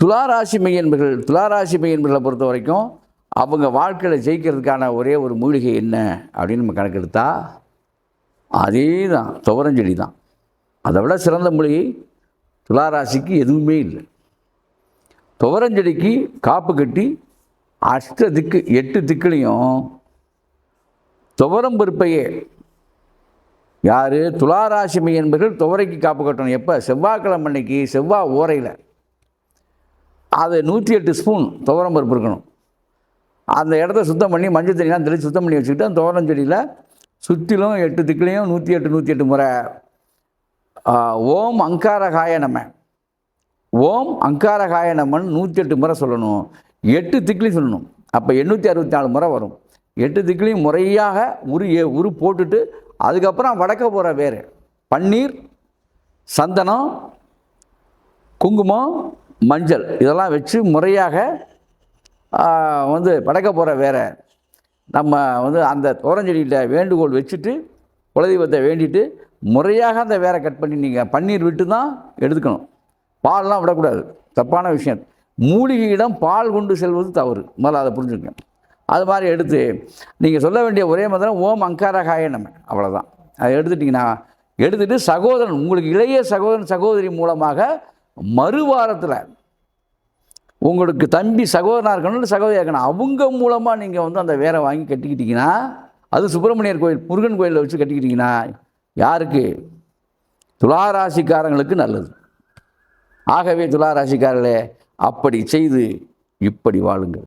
துளாராசி மையன்பர்கள் துளாராசி மையன்பர்களை பொறுத்த வரைக்கும் அவங்க வாழ்க்கையில் ஜெயிக்கிறதுக்கான ஒரே ஒரு மூலிகை என்ன அப்படின்னு நம்ம கணக்கெடுத்தா அதே தான் துவரஞ்செடி தான். அதை விட சிறந்த மூலிகை துளாராசிக்கு எதுவுமே இல்லை. துவரஞ்செடிக்கு காப்பு கட்டி அஷ்ட திக்கு எட்டு திக்குலையும் துவரம் பருப்பையே யார்? துளாராசி மையன்பர்கள் துவரைக்கு காப்பு கட்டணும். எப்போ? செவ்வாய்க்கிழமை அன்னைக்கு செவ்வாய் ஓரையில். அது நூற்றி எட்டு ஸ்பூன் துவரம் பருப்பு இருக்கணும். அந்த இடத்த சுத்தம் பண்ணி மஞ்சள் தண்ணிலாம் தெளித்து சுத்தம் பண்ணி வச்சுக்கிட்டு அந்த துவரம் செடியில் சுற்றிலும் எட்டு திக்குலையும் நூற்றி எட்டு நூற்றி எட்டு முறை ஓம் அங்காரகாய நம்ம ஓம் அங்காரகாய நம்மன்னு நூற்றி எட்டு முறை சொல்லணும். எட்டு திக்கிலையும் சொல்லணும். அப்போ எண்ணூற்றி அறுபத்தி நாலு முறை வரும். எட்டு திக்கிலையும் முறையாக உரு உரு போட்டுட்டு அதுக்கப்புறம் வடக்க போகிற வேறு பன்னீர் சந்தனம் குங்குமம் மஞ்சள். இதெல்லாம் வச்சு முறையாக வந்து படைக்க போகிற வேற. நம்ம வந்து அந்த தோரஞ்செடியில் வேண்டுகோள் வச்சுட்டு குலதெய்வத்தை வேண்டிட்டு முறையாக அந்த வேரை கட் பண்ணி நீங்கள் பன்னீர் விட்டு தான் எடுத்துக்கணும். பால்லாம் விடக்கூடாது. தப்பான விஷயம். மூலிகையிடம் பால் கொண்டு செல்வது தவறு. முதல்ல அதை புரிஞ்சுக்கங்க. அது மாதிரி எடுத்து நீங்கள் சொல்ல வேண்டிய ஒரே மந்திரம் ஓம் அங்காரகாய நம்ம அவ்வளோதான் அதை எடுத்துட்டிங்கன்னா எடுத்துட்டு சகோதரன் உங்களுக்கு இளைய சகோதரன் சகோதரி மூலமாக மறுவாரத்தில் உங்களுக்கு தம்பி சகோதரனாக இருக்கணும் சகோதரியாக இருக்கணும். அவங்க மூலமாக நீங்கள் வந்து அந்த வேரை வாங்கி கட்டிக்கிட்டீங்கன்னா அது சுப்பிரமணியர் கோயில் முருகன் கோயிலில் வச்சு கட்டிக்கிட்டீங்கன்னா யாருக்கு? துளாராசிக்காரங்களுக்கு நல்லது. ஆகவே துளாராசிக்காரர்களே அப்படி செய்து இப்படி வாழுங்கள்.